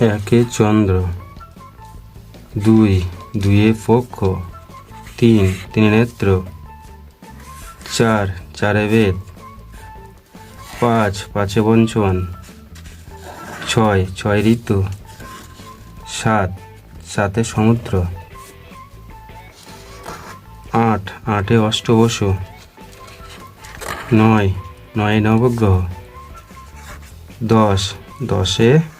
একে চন্দ্র। দুই দুয়ে পক্ষ। তিন, তিনে নেত্র। চার, চারে বেদ। পাঁচ, পাঁচে পঞ্চমান ছয় ছয় ঋতু। সাত, সাতে সমুদ্র। আট, আটে অষ্টবসু। নয় নয় নবগ্রহ। দশ, দশে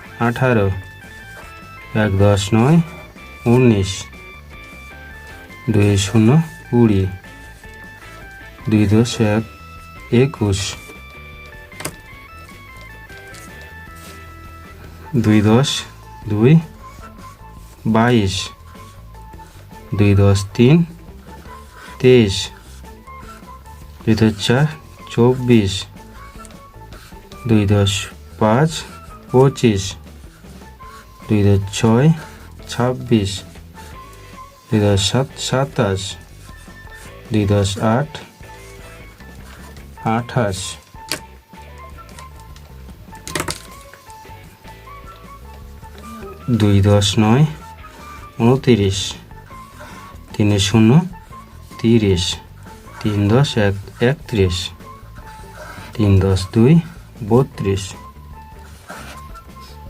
আঠারো, এক দশ নয়, উনিশ, দুই শূন্য কুড়ি, দুই দশ এক, একুশ, দুই দশ দুই, বাইশ, দুই দশ তিন, তেইশ, দুই দশ চার, চব্বিশ, দুই দশ পাঁচ, পঁচিশ দুই দশ ছয়, ছাব্বিশ। দুই দশ সাত, সাতাশ। দুই দশ আট, আঠাশ। দুই দশ, নয়, উনতিরিশ। তিনে শূন্য, তিরিশ। তিন দশ, এক, একত্রিশ। তিন দশ, দুই, বত্রিশ।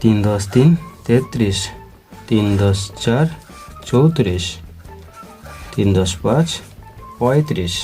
তিন দশ, তিন তেত্রিশ তিন দশ চার চৌত্রিশ তিন দশ পাঁচ পঁয়ত্রিশ।